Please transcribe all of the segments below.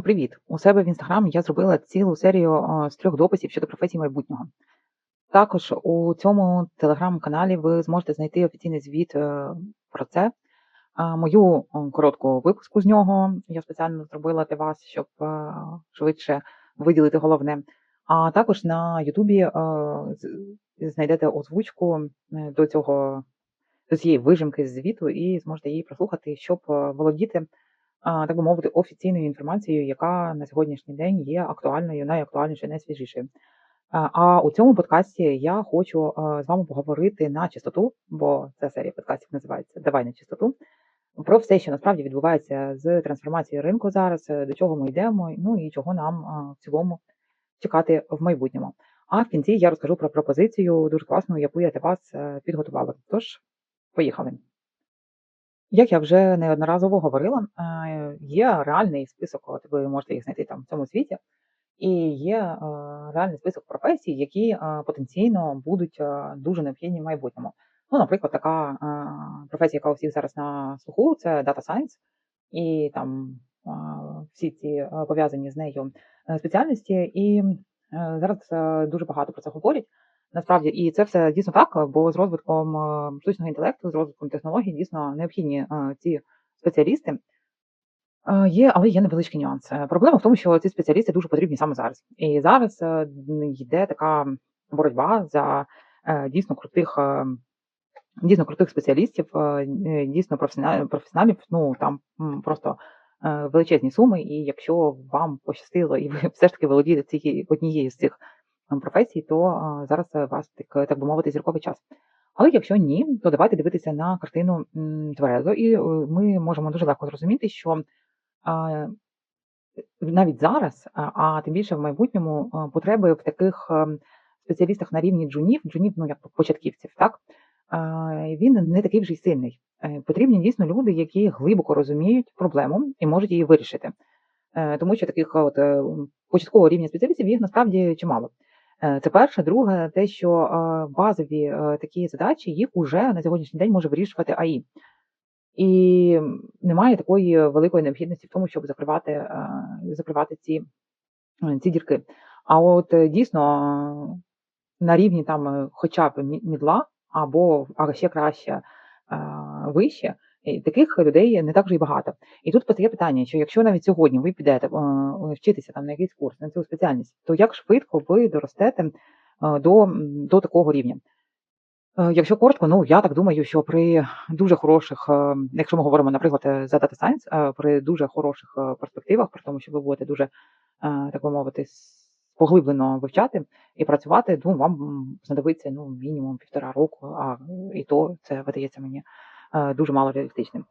Привіт! У себе в інстаграм я зробила цілу серію з трьох дописів щодо професії майбутнього. Також у цьому телеграм-каналі ви зможете знайти офіційний звіт е, про це. Мою коротку випуску з нього я спеціально зробила для вас, щоб е, швидше виділити головне. А також на Ютубі е, знайдете озвучку до цього до цієї вижимки з звіту і зможете її прослухати, щоб володіти так би мовити, офіційною інформацією, яка на сьогоднішній день є актуальною, найактуальнішою, найсвіжішою. А у цьому подкасті я хочу з вами поговорити на чистоту, бо ця серія подкастів називається Давай на чистоту. Про все, що насправді відбувається з трансформацією ринку зараз, до чого ми йдемо, ну і чого нам в цілому чекати в майбутньому. А в кінці я розкажу про пропозицію дуже класну, яку я для вас е, підготувала. Тож, поїхали. Як я вже неодноразово говорила, е, є реальний список, от ви можете їх знайти там в цьому світі, і є е, реальний список професій, які е, потенційно будуть дуже необхідні в майбутньому. Ну, наприклад, така професія, яка у всіх зараз на слуху, це Data Science, і там всі ці пов'язані з нею спеціальності. І зараз дуже багато про це говорять. Насправді, і це все дійсно так, бо з розвитком е, штучного інтелекту, з розвитком технологій дійсно необхідні е, ці спеціалісти. Е, Є, але є невеличкий нюанс. Е, Проблема в тому, що ці спеціалісти дуже потрібні саме зараз. І зараз йде така боротьба за дійсно крутих, дійсно крутих спеціалістів, дійсно професіоналів. Ну там просто величезні суми. І якщо вам пощастило, і ви все ж таки володієте цією однією з цих професій, то е, зараз е, вас так, так би мовити зірковий час. Але якщо ні, то давайте дивитися на картину тверезо, і е, ми можемо дуже легко зрозуміти, що навіть зараз, а, тим більше в майбутньому, потреби в таких спеціалістах на рівні джунів, джунів, ну як початківців, так він не такий вже й сильний. Е, Потрібні дійсно люди, які глибоко розуміють проблему і можуть її вирішити. Е, Тому що таких от е, початкового рівня спеціалістів їх насправді чимало. Е, Це перше, друге, те, що е, базові е, такі задачі їх уже на сьогоднішній день може вирішувати АІ. І немає такої великої необхідності в тому, щоб закривати, закривати ці, ці дірки. А от дійсно на рівні там хоча б мідла, або а ще краще вище, і таких людей не так вже й багато. І тут постає питання, що якщо навіть сьогодні ви підете е, вчитися там на якийсь курс на цю спеціальність, то як швидко ви доростете е, до, до такого рівня? Е, Якщо коротко, ну я так думаю, що при дуже хороших, якщо ми говоримо, наприклад, за Data Science, при дуже хороших перспективах, при тому, що ви будете дуже, так би мовити, поглиблено вивчати і працювати, ну вам знадобиться ну мінімум півтора року, а і то це видається мені дуже мало реалістичним.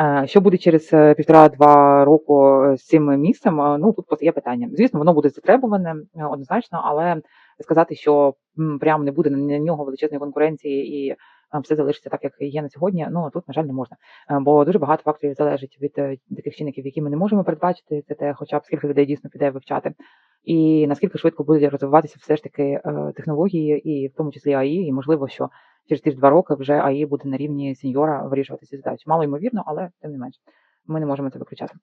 Е, Що буде через е, півтора-два року е, з цим місцем? е, Ну тут постає питання. Звісно, воно буде затребуване е, однозначно, але сказати, що м, прям не буде на нього величезної конкуренції і е, все залишиться так, як є на сьогодні. Ну тут, на жаль, не можна. Е, Бо дуже багато факторів залежить від е, таких чинників, які ми не можемо передбачити. Це те, хоча б скільки людей дійсно піде вивчати, і наскільки швидко будуть розвиватися все ж таки е, технології, і в тому числі АІ, і можливо, що через ті ж два роки вже АІ буде на рівні сеньора вирішувати ці задачі. Мало ймовірно, але тим не менш, ми не можемо це виключати.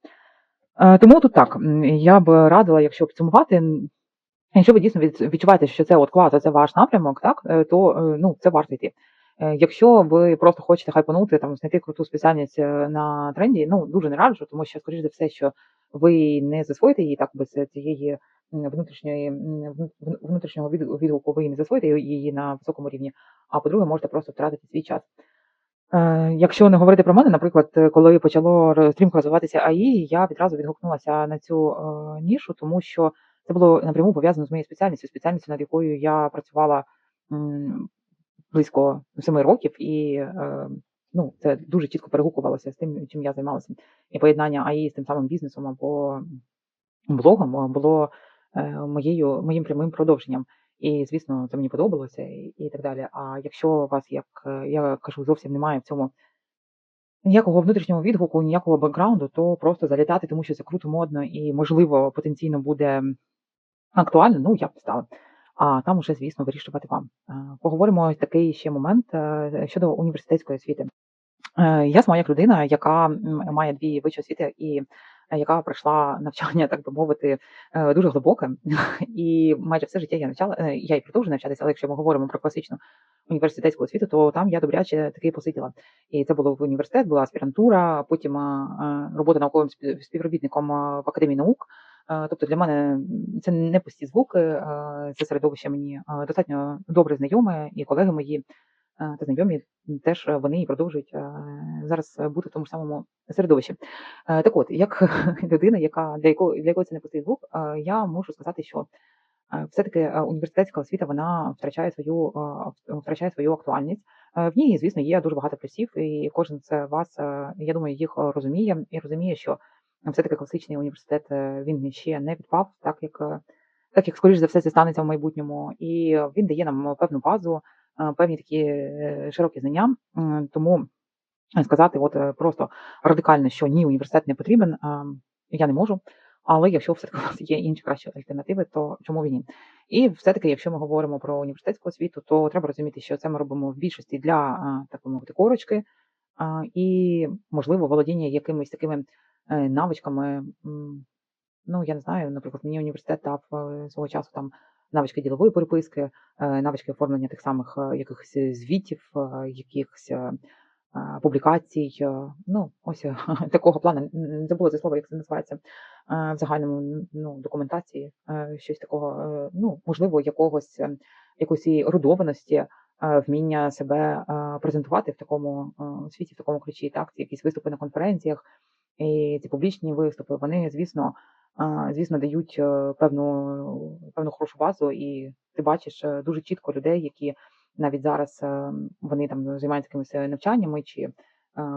Е, Тому тут так я б радила, якщо підсумувати, Якщо ви дійсно відчуваєте, що це от клас, це ваш напрямок, так е, то е, ну це варто йти. Якщо ви просто хочете хайпанути, там знайти круту спеціальність на тренді, ну дуже не раджу, тому що, скоріш за все, що ви не засвоїте її так без цієї внутрішньої внутрішнього відгуку, ви не засвоїте її на високому рівні. А по-друге, можете просто втратити свій час. Е, Якщо не говорити про мене, наприклад, коли почало стрімко розвиватися АІ, я відразу відгукнулася на цю е, нішу, тому що це було напряму пов'язано з моєю спеціальністю, спеціальністю, над якою я працювала близько семи років, і е, ну, це дуже чітко перегукувалося з тим, чим я займалася. І поєднання АІ з тим самим бізнесом або блогом е, було е, моєю, моїм прямим продовженням. І, звісно, це мені подобалося і, і так далі. А якщо у вас, як е, я кажу, зовсім немає в цьому ніякого внутрішнього відгуку, ніякого бекграунду, то просто залітати, тому що це круто, модно і, можливо, потенційно буде актуально, ну я б стала. А там уже, звісно, вирішувати вам. Е, Поговоримо такий ще момент е, щодо університетської освіти. Е, Я сама як людина, яка має дві вищі освіти і яка пройшла навчання, так би мовити, дуже глибоке. І майже все життя я навчала, я і продовжую навчатися, але якщо ми говоримо про класичну університетську освіту, то там я добряче таки посиділа. І це було в університет, була аспірантура, потім робота науковим спів- співробітником в академії наук. Тобто для мене це не пусті звуки, це середовище мені достатньо добре знайоме, і колеги мої та знайомі теж вони і продовжують зараз бути в тому ж самому середовищі. Так от, як людина, яка для якої для якої це не пустий звук, я можу сказати, що все-таки університетська освіта вона втрачає свою втрачає свою актуальність. В ній, звісно, є дуже багато плюсів, і кожен з вас, я думаю, їх розуміє і розуміє, що все-таки класичний університет е, він ще не відпав, так як е, так як скоріш за все це станеться в майбутньому, і е, він дає нам певну базу, е, певні такі е, широкі знання. Тому сказати, от е, просто радикально, що ні, університет не потрібен, я не можу. Але якщо все-таки у нас є інші кращі альтернативи, то чому і ні? І все-таки, якщо ми говоримо про університетську освіту, то треба розуміти, що це ми робимо в більшості для так мовити корочки, і можливо володіння якимись такими е, навичками. Ну, я не знаю, наприклад, мені університет дав е, свого часу там навички ділової переписки, навички оформлення тих самих якихось звітів, якихось публікацій. Ну, ось такого плану. Не забула це слово, як це називається в загальному ну, документації, щось такого, е, ну, можливо, якогось е, якоїсь родованості, е, вміння себе презентувати в такому світі, в такому ключі, так, якісь виступи на конференціях. І ці публічні виступи, вони, звісно, звісно, дають е, певну, певну хорошу базу, і ти бачиш е, дуже чітко людей, які навіть зараз е, вони там займаються якимись навчаннями чи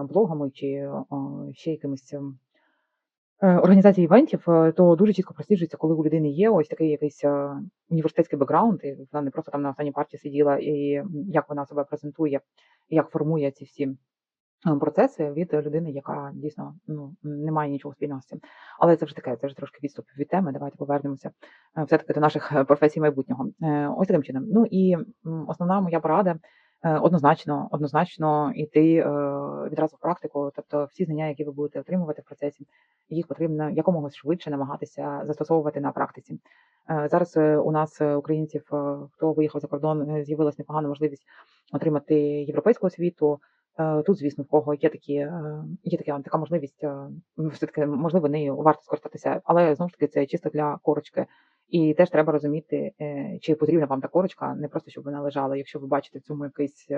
блогами, чи ще якимись ем, організації івентів, то дуже чітко просліджується, коли у людини є ось такий якийсь університетський бекграунд, і вона не просто там на останній парті сиділа, і як вона себе презентує, як формує ці всі процеси від людини, яка дійсно ну не має нічого спільного з цим. Але це вже таке, це вже трошки відступ від теми. Давайте повернемося е, все-таки до наших е, професій майбутнього. Е, Ось таким чином. Ну і основна моя порада е, однозначно, однозначно йти е, відразу в практику. Тобто всі знання, які ви будете отримувати в процесі, їх потрібно якомога швидше намагатися застосовувати на практиці. Е, Зараз е, у нас е, українців, е, хто виїхав за кордон, е, з'явилася непогана можливість отримати європейську освіту. Е, Тут, звісно, в кого є такі, е, є така, така можливість, е, все-таки, можливо, нею варто скористатися, але знову ж таки це чисто для корочки. І теж треба розуміти, чи потрібна вам та корочка, не просто щоб вона лежала. Якщо ви бачите в цьому якийсь,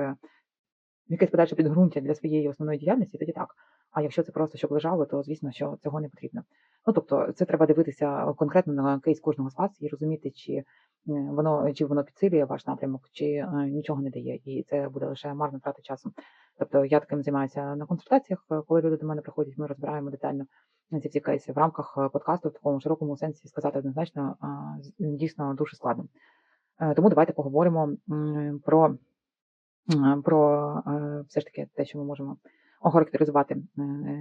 якесь подальше підґрунтя для своєї основної діяльності, тоді так. А якщо це просто щоб лежало, то звісно, що цього не потрібно. Ну тобто, це треба дивитися конкретно на кейс кожного з вас і розуміти, чи е, воно чи воно підсилює ваш напрямок, чи е, нічого не дає, і це буде лише марна трата часу. Тобто я таким займаюся на консультаціях, е, коли люди до мене приходять, ми розбираємо детально ці всі кейси в рамках подкасту в такому широкому сенсі сказати однозначно дійсно дуже складно. Тому давайте поговоримо про, про все ж таки те, що ми можемо охарактеризувати е,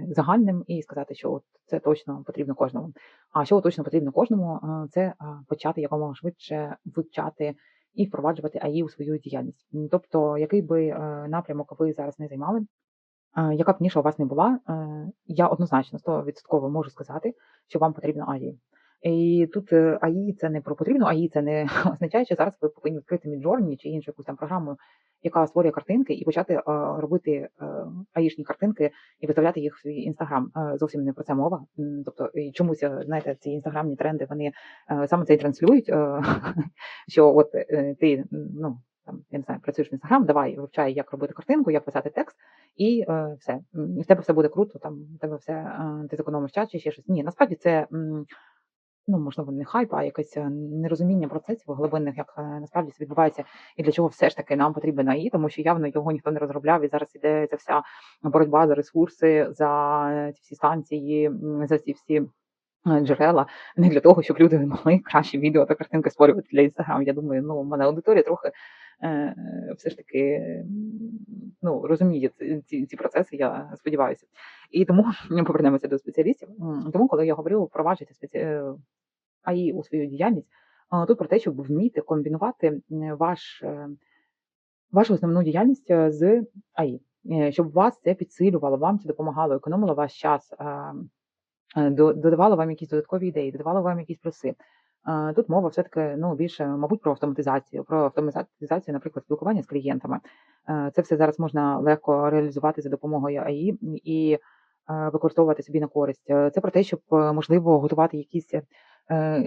загальним і сказати, що от це точно потрібно кожному. А що точно потрібно кожному, е, це е, почати якомога швидше вивчати і впроваджувати АІ у свою діяльність. Тобто, який би напрямок ви зараз не займали, яка б ніша у вас не була, я однозначно 100% можу сказати, що вам потрібно АІ. І тут е, АІ це не про потрібно АІ, це не означає, що зараз ви повинні відкрити Midjourney чи іншу якусь там програму, яка створює картинки, і почати е, робити е, аїшні картинки і виставляти їх в свій інстаграм. Зовсім не про це мова. Тобто, і чомусь знаєте, ці інстаграмні тренди вони саме це і транслюють. Що от ти ну там я не знаю, працюєш в інстаграм, давай вивчай, як робити картинку, як писати текст, і е, все. І в тебе все буде круто, там в тебе все е, ти зекономиш час чи ще щось. Ні, насправді це. Ну, можливо, не хайп, а якесь е, нерозуміння процесів глибинних, як е, насправді це відбувається, і для чого все ж таки нам потрібен АІ, тому що явно його ніхто не розробляв, і зараз іде ця вся боротьба за ресурси, за ці всі станції, за ці всі е, джерела, не для того, щоб люди могли кращі відео та картинки створювати для інстаграм. Я думаю, ну, в мене аудиторія трохи е, все ж таки ну, розуміє ці, ці, процеси, я сподіваюся. І тому повернемося до спеціалістів. Тому, коли я говорю впроваджувати спеці... е, АІ у свою діяльність, тут про те, щоб вміти комбінувати ваш, е, вашу основну діяльність е, з АІ, Е, щоб вас це підсилювало, вам це допомагало, економило ваш час. до- додавало вам якісь додаткові ідеї, додавало вам якісь плюси. Тут мова все-таки ну, більше, мабуть, про автоматизацію, про автоматизацію, наприклад, спілкування з клієнтами. Це все зараз можна легко реалізувати за допомогою АІ і використовувати собі на користь. Це про те, щоб можливо готувати якісь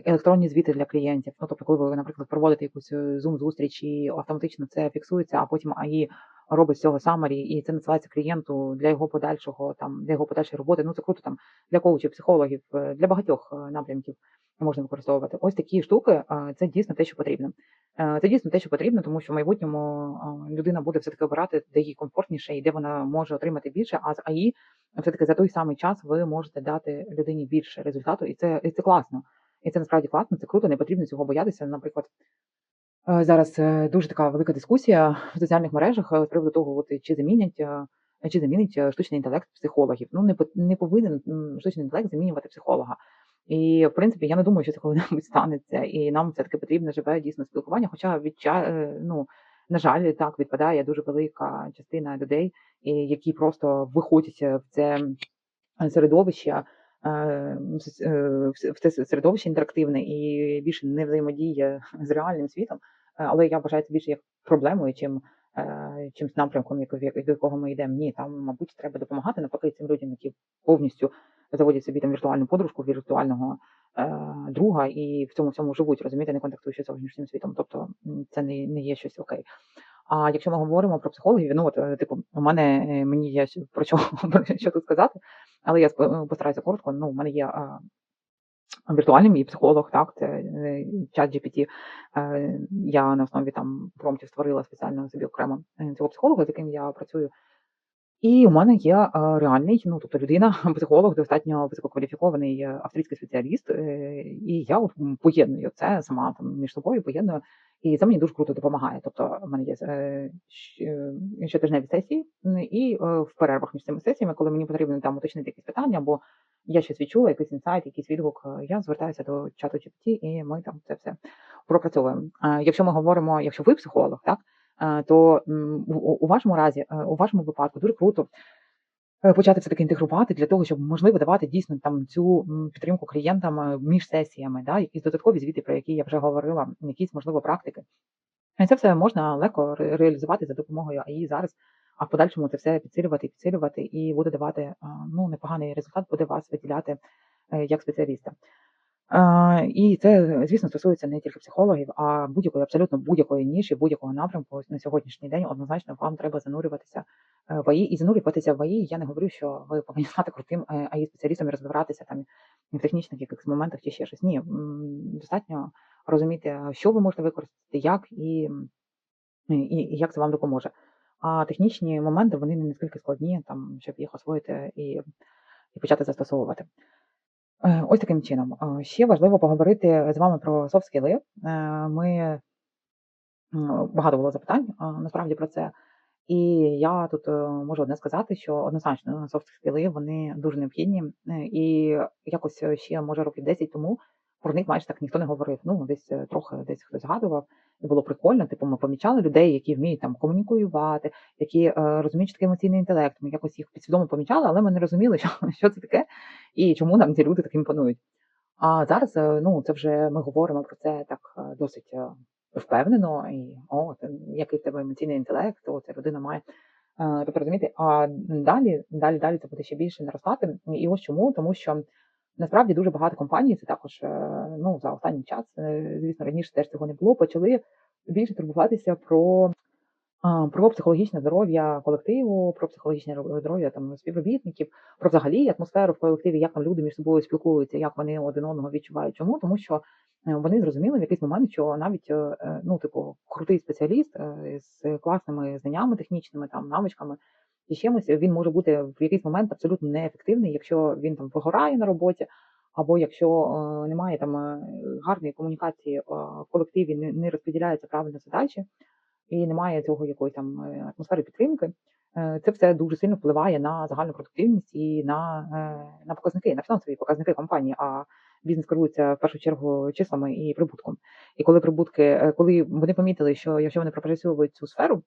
електронні звіти для клієнтів. Ну, тобто, коли ви, наприклад, проводите якусь зум зустріч і автоматично це фіксується, а потім АІ робить з цього самарі, і це надсилається клієнту для його подальшого там для його подальшої роботи. Ну це круто там для коучів, психологів, е, для багатьох е, напрямків можна використовувати. Ось такі штуки. е, Це дійсно те, що потрібно. Е, Це дійсно те, що потрібно, тому що в майбутньому е, людина буде все таки обирати, де їй комфортніше і де вона може отримати більше. А з АІ все таки за той самий час ви можете дати людині більше результату, і це і це класно. І це насправді класно, це круто, не потрібно цього боятися. Наприклад, е, зараз е, дуже така велика дискусія в соціальних мережах е, з приводу того, от, чи замінять. Чи замінить штучний інтелект психологів? Ну не не повинен штучний інтелект замінювати психолога. І в принципі я не думаю, що це коли-небудь станеться, і нам все таки потрібне живе дійсно спілкування. Хоча відча... е, ну на жаль, так відпадає дуже велика частина людей, які просто виходять в це середовище, в с- е, в це середовище інтерактивне і більше не взаємодіє з реальним світом. Е, Але я вважаю це більше як проблемою, чим, е, чим з напрямком, до якого ми йдемо. Ні, там, мабуть, треба допомагати навпаки цим людям, які повністю заводять собі там віртуальну подружку, віртуального е, друга і в цьому всьому живуть, розумієте, не контактуючи з зовнішнім світом. Тобто це не, не є щось окей. А якщо ми говоримо про психологів, ну от е, типу, у мене мені є про що, про що тут сказати, але я постараюся коротко. Ну, у мене є віртуальний мій психолог, так, це е, чат GPT. Е, Я на основі там промптів створила спеціально собі окремо е, цього психолога, з яким я працюю. І у мене є е, реальний, ну тобто людина, психолог, достатньо висококваліфікований е, австрійський спеціаліст, е, і я от поєдную це сама там між собою, поєдную, і це мені дуже круто допомагає. Тобто, в мене є щотижневі сесії, і в перервах між цими сесіями, коли мені потрібно там уточнити якісь питання, або я щось відчула, якийсь інсайт, якийсь відгук, я звертаюся до чату GPT, і ми там це все пропрацьовуємо. Якщо ми говоримо, якщо ви психолог, так то у, вашому разі, е, у вашому випадку дуже круто е, почати все таки інтегрувати для того, щоб можливо давати дійсно там цю підтримку клієнтам е, між сесіями, да, якісь додаткові звіти, про які я вже говорила, якісь можливо практики. Це все можна легко реалізувати за допомогою АІ зараз, а в подальшому це все підсилювати і підсилювати, і буде давати ну, непоганий результат, буде вас виділяти е, як спеціаліста. І це, звісно, стосується не тільки психологів, а будь-якої, абсолютно будь-якої ніші, будь-якого напрямку. На сьогоднішній день однозначно вам треба занурюватися е, в АІ. І занурюватися в АІ, я не говорю, що ви повинні стати крутим е, АІ-спеціалістом і розбиратися там в технічних якихось моментах чи ще щось. Ні, достатньо розуміти, що ви можете використати, як і, і як це вам допоможе. А технічні моменти вони не наскільки складні, там, щоб їх освоїти і, і почати застосовувати. Е, Ось таким чином. Е, Ще важливо поговорити з вами про skills. Е, Ми багато було запитань насправді про це. І я тут можу одне сказати, що однозначно софт-скіли вони дуже необхідні. І якось ще, може, років 10 тому про них майже так ніхто не говорив. Ну, десь е, трохи десь хтось згадував, і було прикольно. Типу, ми помічали людей, які вміють там комунікувати, які е, розуміють, таке емоційний інтелект. Ми якось їх підсвідомо помічали, але ми не розуміли, що, що це таке і чому нам ці люди так імпонують. А зараз е, ну, це вже ми говоримо про це так досить впевнено, і о, який в тебе емоційний інтелект, о, ця людина має. Тобто розумієте, а далі, далі, далі це буде ще більше наростати. І ось чому, тому що насправді дуже багато компаній, це також е, ну, за останній час, е, звісно, раніше теж цього не було, почали більше турбуватися про про психологічне здоров'я колективу, про психологічне здоров'я там співробітників, про взагалі атмосферу в колективі, як там люди між собою спілкуються, як вони один одного відчувають. Чому? Тому що е, вони зрозуміли в якийсь момент, що навіть ну, типу, крутий спеціаліст з класними знаннями технічними, там навичками. І чимось він може бути в якийсь момент абсолютно неефективний, якщо він там вигорає на роботі, або якщо е, немає там е, гарної комунікації е, в колективі, не, розподіляються правильно задачі, і немає цього якоїсь там атмосфери підтримки, це все дуже сильно впливає на загальну продуктивність і на, на показники, на фінансові показники компанії. А бізнес керується в першу чергу числами і прибутком. І коли прибутки, коли вони помітили, що якщо вони пропрацьовують цю сферу,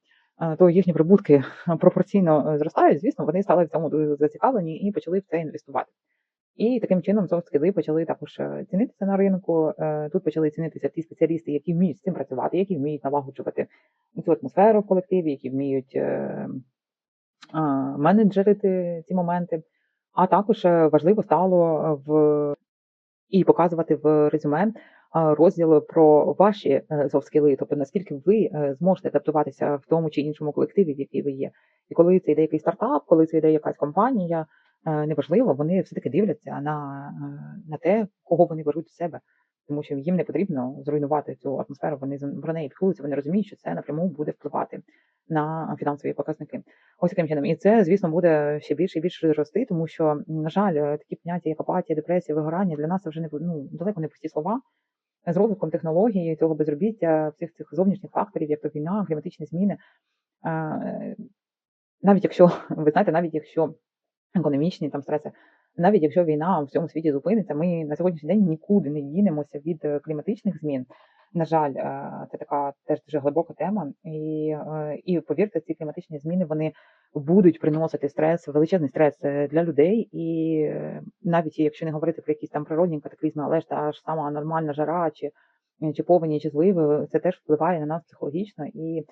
то їхні прибутки пропорційно е, зростають, звісно, вони стали в цьому дуже зацікавлені і почали в це інвестувати. І таким чином софт-скіли почали також е, цінитися на ринку. Е, Тут почали цінитися ті спеціалісти, які вміють з цим працювати, які вміють налагоджувати цю атмосферу в колективі, які вміють менеджерити ці моменти. А також важливо стало в і показувати в резюме розділ про ваші софт-скіли, тобто наскільки ви е, зможете адаптуватися в тому чи іншому колективі, в який ви є. І коли це йде якийсь стартап, коли це йде якась компанія, е, неважливо, вони все-таки дивляться на, е, на те, кого вони беруть в себе. Тому що їм не потрібно зруйнувати цю атмосферу, вони про неї піклуються, вони розуміють, що це напряму буде впливати на фінансові показники. Ось таким чином. І це, звісно, буде ще більше і більше рости, тому що, на жаль, е, такі поняття, як апатія, депресія, вигорання для нас це вже не ну, далеко не пусті слова. З розвитком технології, цього безробіття, всіх цих зовнішніх факторів, як то війна, кліматичні зміни. Навіть якщо, ви знаєте, навіть якщо економічні там стреси, навіть якщо війна в всьому світі зупиниться, ми на сьогоднішній день нікуди не дінемося від кліматичних змін. На жаль, е, це така теж дуже глибока тема. І, е, і повірте, ці кліматичні зміни вони будуть приносити стрес, величезний стрес е, для людей. І навіть якщо не говорити про якісь там природні катаклізми, але ж та ж сама нормальна жара, чи, чи повені, чи зливи, це теж впливає на нас психологічно. І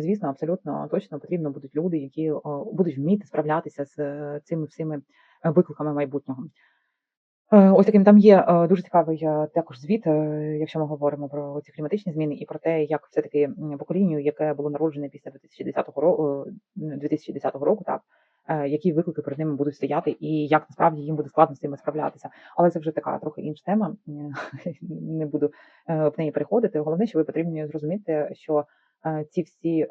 Звісно, абсолютно точно потрібно будуть люди, які будуть вміти справлятися з цими всіми викликами майбутнього. Е, Ось таким там є е, дуже цікавий е, також звіт, якщо ми говоримо про ці кліматичні зміни і про те, як все-таки поколінню, яке було народжене після 2010 року, 2010 року, так. Які виклики перед ними будуть стояти, і як насправді їм буде складно з цими справлятися. Але це вже така трохи інша тема. Не буду в неї переходити. Головне, що ви потрібні зрозуміти, що ці всі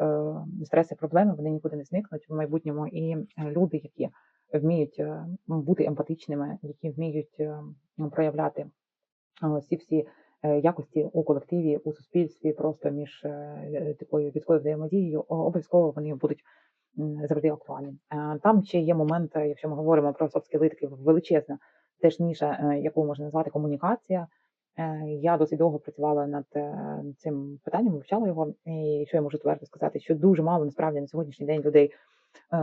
стреси, проблеми вони нікуди не зникнуть в майбутньому, і люди, які вміють е, бути емпатичними, які вміють е, проявляти е, всі всі якості у колективі, у суспільстві, просто між такою людською взаємодією, обов'язково вони будуть завжди актуальні. Там ще є момент, якщо ми говоримо про софт-скіли, таки величезна теж ніша, яку можна назвати комунікація. Я досить довго працювала над цим питанням, вивчала його, і що я можу твердо сказати, що дуже мало насправді на сьогоднішній день людей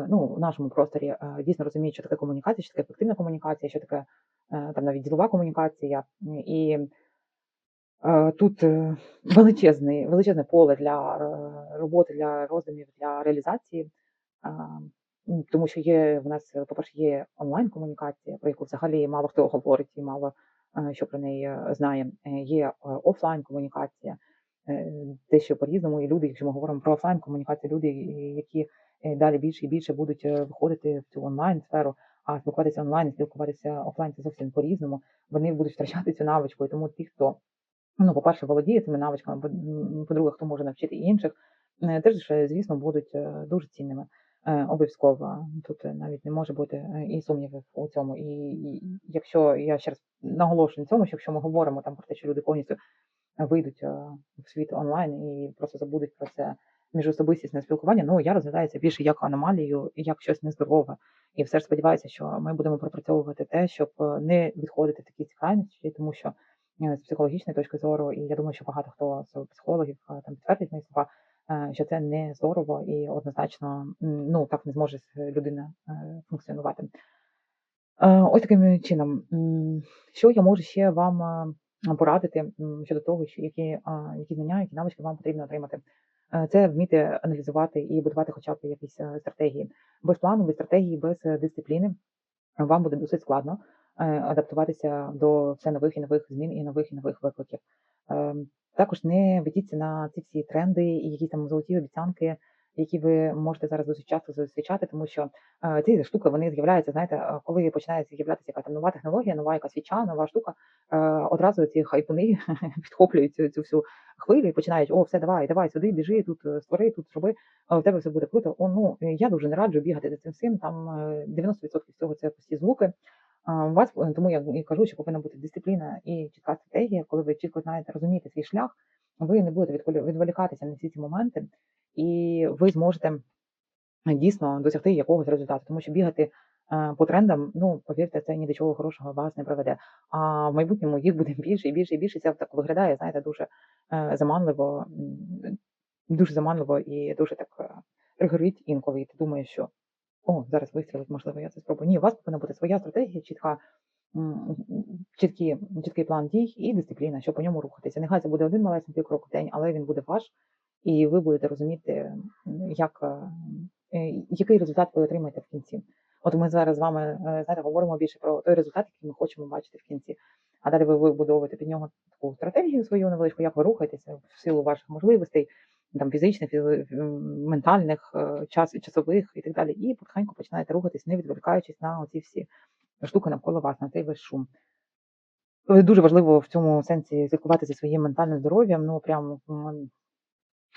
ну, в нашому просторі е, дійсно розуміють, що таке комунікація, що таке ефективна комунікація, що таке е, там навіть ділова комунікація. І е, тут е, величезне, величезне поле для е, роботи, для роздумів, для реалізації. Тому що є в нас, е, по-перше, є онлайн-комунікація, про яку взагалі мало хто говорить і мало е, що про неї е, знає. Е, Є офлайн комунікація, дещо по-різному. І люди, якщо ми говоримо про офлайн комунікацію, люди, які е, далі більше і більше будуть е, виходити в цю онлайн сферу, а спілкуватися онлайн, спілкуватися офлайн це зовсім по-різному. Вони будуть втрачати цю навичку. І тому ті, хто ну, по-перше, володіє цими навичками, по-друге, хто може навчити інших, е, теж, е, звісно, будуть е, дуже цінними. Е, Обов'язково тут е, навіть не може бути е, і сумнівів у цьому. І, і якщо я ще раз наголошую на цьому, що якщо ми говоримо там про те, що люди повністю вийдуть е, в світ онлайн і просто забудуть про це міжособистісне спілкування, ну я розглядаю це більше як аномалію, як щось нездорове. І все ж сподіваюся, що ми будемо пропрацьовувати те, щоб е, не відходити в такі ці крайності, тому що е, з психологічної точки зору, і я думаю, що багато хто з психологів е, там підтвердить мої слова, що це не здорово і однозначно ну так не зможе людина функціонувати. Ось таким чином, що я можу ще вам порадити щодо того, які, які знання, які навички вам потрібно отримати. Е, Це вміти аналізувати і будувати хоча б якісь е, стратегії. Без плану, без стратегії, без е, дисципліни вам буде досить складно адаптуватися до все нових і нових змін і нових і нових викликів. Ем, Також не ведіться на ці всі тренди і якісь там золоті обіцянки, які ви можете зараз досить часто зустрічати, тому що е, ці штуки вони з'являються, знаєте, е, коли починає з'являтися якась там нова технологія, нова якась фіча, нова штука, е, одразу ці хайпуни підхоплюють цю, цю всю хвилю і починають: о, все, давай, давай сюди, біжи, тут е, створи, тут зроби, е, у тебе все буде круто. О, ну я дуже не раджу бігати за цим всім. Там е, 90% всього це пусті звуки. У вас тому я і кажу, що повинна бути дисципліна і чітка стратегія, коли ви чітко знаєте, розумієте свій шлях, ви не будете відволі- відволікатися на всі ці моменти, і ви зможете дійсно досягти якогось результату, тому що бігати е, по трендам, ну повірте, це ні до чого хорошого вас не приведе. А в майбутньому їх буде більше і більше і більше. Це так виглядає, знаєте, дуже е, заманливо, дуже заманливо і дуже так е, тригерить інколи. І ти думаєш, що о, зараз вистрілить, можливо, я це спробую. Ні, у вас повинна бути своя стратегія, чітка, чіткі, чіткий план дій і дисципліна, щоб по ньому рухатися. Нехай це буде один малесенький крок в день, але він буде ваш, і ви будете розуміти, як, е, е, який результат ви отримаєте в кінці. От ми зараз з вами е, знаєте, говоримо більше про той результат, який ми хочемо бачити в кінці. А далі ви вибудовуєте під нього таку стратегію свою невеличку, як ви рухаєтеся в силу ваших можливостей, там фізичних, ментальних, час, часових і так далі. І потихеньку починаєте рухатись, не відволікаючись на оці всі штуки навколо вас, на цей весь шум. Дуже важливо в цьому сенсі слідкувати своїм ментальним здоров'ям. Ну прям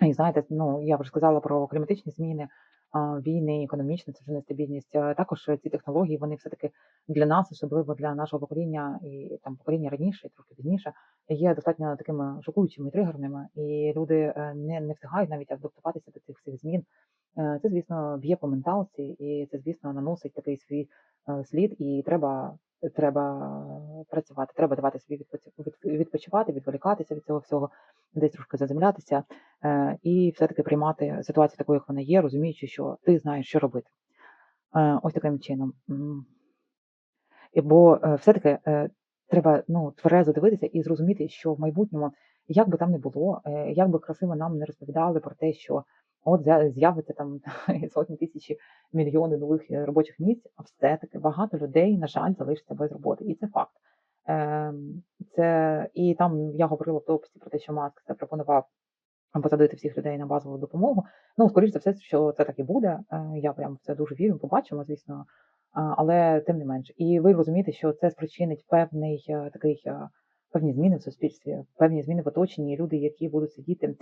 і знаєте, ну я вже сказала про кліматичні зміни, війни, економічна це вже нестабільність. Також ці технології вони все таки для нас, особливо для нашого покоління і там покоління раніше, і трохи пізніше, є достатньо такими шокуючими і тригерними, і люди е, не, не встигають навіть адаптуватися до цих всіх змін. Е, Це, звісно, б'є по менталці, і це, звісно, наносить такий свій е, слід, і треба. Треба працювати, треба давати собі відпочивати, відволікатися від цього всього, десь трошки заземлятися е, і все-таки приймати ситуацію такою, як вона є, розуміючи, що ти знаєш, що робити. Е, Ось таким чином. Бо е, все-таки е, треба ну, тверезо дивитися і зрозуміти, що в майбутньому, як би там не було, е, як би красиво нам не розповідали про те, що от зя- з'явиться там сотні тисячі мільйони нових е, робочих місць, а все-таки багато людей, на жаль, залишиться без роботи. І це факт. Ем, Це і там я говорила в дописі про те, що Маск запропонував посадити всіх людей на базову допомогу. Ну, скоріш за все, що це так і буде. Е, Я прям в це дуже вірю, побачимо, звісно. Але тим не менш, і ви розумієте, що це спричинить певний е, такий певні зміни в суспільстві, певні зміни в оточенні. Люди, які будуть сидіти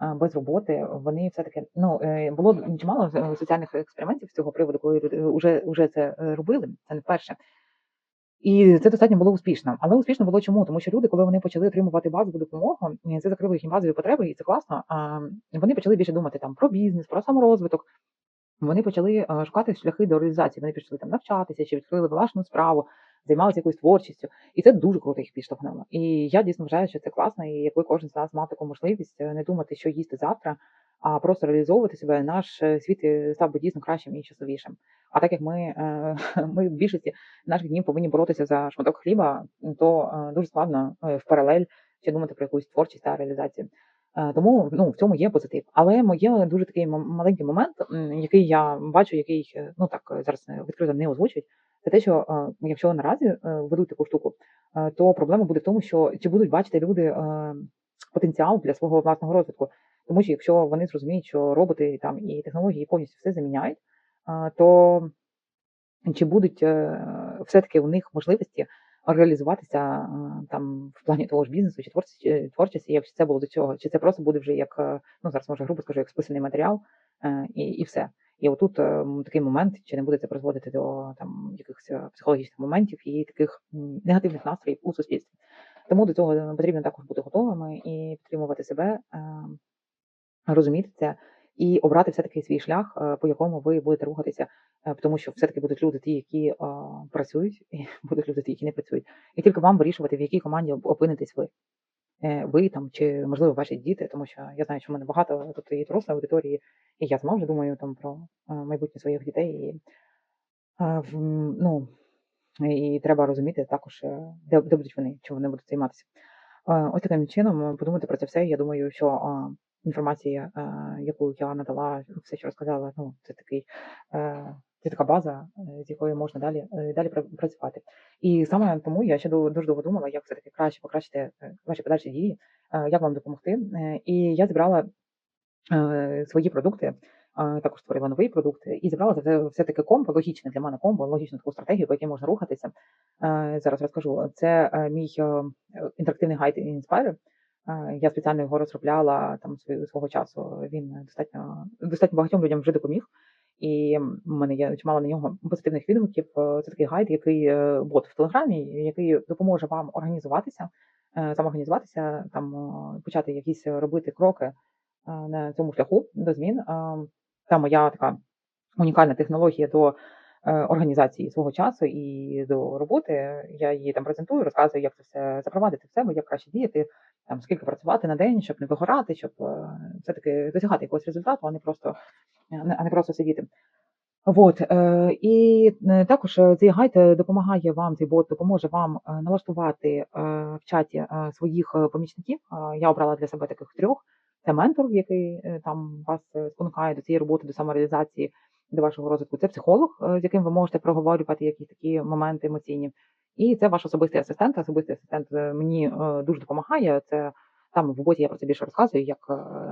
без роботи, вони все таки ну е, було чимало е, соціальних експериментів з цього приводу, коли вже, вже це е, робили. Це не вперше. І це достатньо було успішно. Але успішно було чому? Тому що люди, коли вони почали отримувати базову допомогу, це закрило їхні базові потреби, і це класно. Вони почали більше думати там про бізнес, про саморозвиток. Вони почали е, шукати шляхи до реалізації. Вони пішли там навчатися, чи відкрили власну справу, займалися якоюсь творчістю, і це дуже круто їх підштовхнуло. І я дійсно вважаю, що це класно, і якби кожен з нас мав таку можливість е, не думати, що їсти завтра, а просто реалізовувати себе, наш е, світ е, став би дійсно кращим і щасливішим. А так як ми, ми в більшості наших днів повинні боротися за шматок хліба, то дуже складно в паралель ще думати про якусь творчість та реалізацію. Тому ну в цьому є позитив. Але мо- є дуже такий маленький момент, який я бачу, який ну так зараз відкрито не озвучують. Це те, що е, якщо наразі е, ведуть таку штуку, е, то проблема буде в тому, що чи будуть бачити люди потенціал для свого власного розвитку. Тому що якщо вони зрозуміють, що роботи там і технології повністю все заміняють, то чи будуть все-таки у них можливості реалізуватися там в плані того ж бізнесу чи творчості, творчості, якщо це було до цього, чи це просто буде вже як ну зараз може грубо скажу, як списаний матеріал, і, і все. І отут е, такий момент, чи не буде це призводити до там якихось е, психологічних моментів і таких негативних настроїв у суспільстві. Тому до цього е, потрібно також бути готовими і підтримувати себе, розуміти це і обрати все-таки свій шлях, по якому ви будете рухатися, тому що все-таки будуть люди, ті, які працюють, і будуть люди, ті, які не працюють. І тільки вам вирішувати, в якій команді оп- опинитесь ви. Е, Ви там чи можливо ваші діти, тому що я знаю, що в мене багато тут і дорослої аудиторії, і я сама вже думаю там про е, майбутнє своїх дітей. І, ну, і треба розуміти також, е, де, де будуть вони, чим вони будуть займатися. Ось таким чином подумати про це все. Я думаю, що інформація, яку я надала, все, що розказала, ну це такий. Це така база, е, з якою можна далі е, далі працювати. І саме тому я ще дуже довго думала, як все таки краще покращити е, ваші подальші дії, як вам допомогти. І я зібрала свої продукти, також створила новий продукт і зібрала за все, все таки комбо, логічне для мене комбо, логічну таку стратегію, по якій можна рухатися. Зараз розкажу. Це мій інтерактивний гайд Inspire. Я спеціально його розробляла там свого часу. Він достатньо достатньо багатьом людям вже допоміг. І в мене є чимало на нього позитивних відгуків. Е, Це такий гайд, який е, бот в телеграмі, який допоможе вам організуватися, е, самоорганізуватися, там почати якісь робити кроки на цьому шляху до змін. Е, Та моя така унікальна технологія до організації свого часу і до роботи. Я її там презентую, розказую, як це все запровадити в себе, як краще діяти, там скільки працювати на день, щоб не вигорати, щоб е, все-таки досягати якогось результату, а не просто, а не, просто сидіти. Вот, е, і е, також е, цей гайд е, допомагає вам, цей бот допоможе вам е, налаштувати е, в чаті е, своїх е, помічників. Е, Я обрала для себе таких трьох. Це ментор, який е, там вас е, спонукає до цієї роботи, до самореалізації, до вашого розвитку. Це психолог, е, з яким ви можете проговорювати якісь такі моменти емоційні. І це ваш особистий асистент. Особистий асистент е, мені е, дуже допомагає. Це там в боті я про це більше розказую, як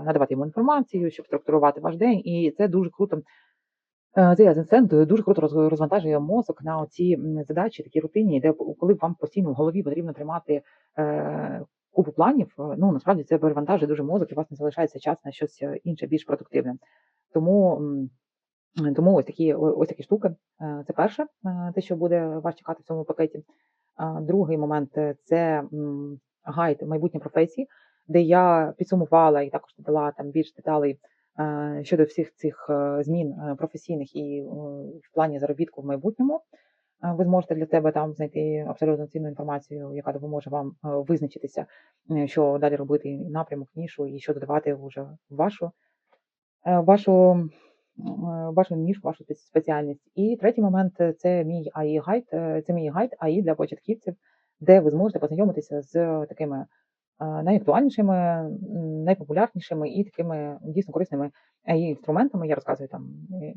надавати йому інформацію, щоб структурувати ваш день. І це дуже круто. Цей асистент дуже круто розвантажує мозок на ці задачі, такі рутинні, де коли вам постійно в голові потрібно тримати купу планів, ну насправді це перевантажує дуже мозок, і у вас не залишається час на щось інше, більш продуктивне. Тому, тому ось такі ось такі штуки. Е, Це перше, е, те, що буде вас чекати в цьому пакеті. Другий момент е, це гайд майбутнє професії, де я підсумувала і також додала там більш деталей щодо всіх цих змін професійних і в плані заробітку в майбутньому. Ви зможете для себе там знайти абсолютно цінну інформацію, яка допоможе вам визначитися, що далі робити напрямок, нішу, і що додавати вже вашу, вашу, вашу ніж, вашу спеціальність. І третій момент е, це мій АІ гайд. е, Це мій гайд АІ для початківців, де ви зможете познайомитися з такими найактуальнішими, найпопулярнішими і такими дійсно корисними інструментами. Я розказую там, е,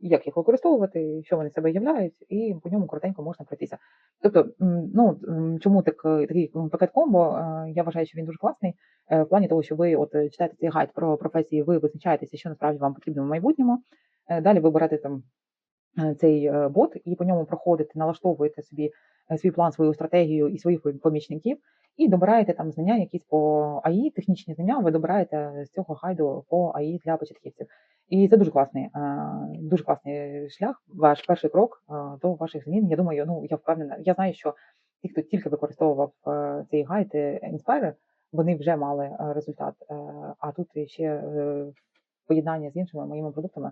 як їх використовувати, що вони себе являють, і по ньому коротенько можна пройтися. Тобто, ну чому так, е, такий пакет комбо? е, Я вважаю, що він дуже класний е, в плані того, що ви от е, читаєте цей гайд про професії, ви визначаєтеся, що насправді вам потрібно в майбутньому. Е, Далі ви берете там е, цей е, бот і по ньому проходите, налаштовуєте собі е, свій план, свою стратегію і своїх помічників, і добираєте там знання якісь по АІ, технічні знання. Ви добираєте з цього гайду по АІ для початківців. І це дуже класний, е, дуже класний шлях. Ваш перший крок е, до ваших змін. Я думаю, ну я впевнена. Я знаю, що ті, хто тільки використовував е, цей гайд е, Inspire, вони вже мали е, результат. Е, А тут ще е, поєднання з іншими моїми продуктами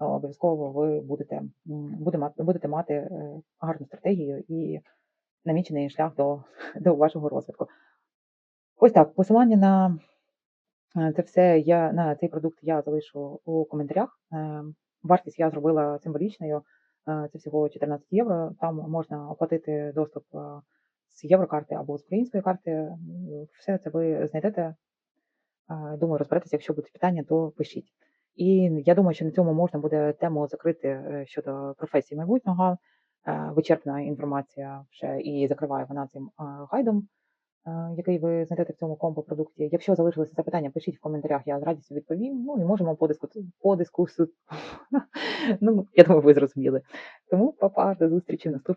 е, обов'язково ви будете, м, буде мати, будете мати е, гарну стратегію і намічений шлях до, до вашого розвитку. Ось так, посилання на е, це все я на цей продукт я залишу у коментарях. Е, Вартість я зробила символічною. е, Це всього 14 євро. Там можна оплатити доступ з єврокарти або з української карти. Все це ви знайдете. Думаю, розберетеся. Якщо будуть питання, то пишіть. І я думаю, що на цьому можна буде тему закрити щодо професії майбутнього. Е, Вичерпна інформація вже і закриває вона цим е, гайдом, е, який ви знайдете в цьому комбо-продукті. Якщо залишилися запитання, пишіть в коментарях, я з радістю відповім. Ну і можемо по дискусу. Ну, я думаю, ви зрозуміли. Тому, папа, до зустрічі в наступному.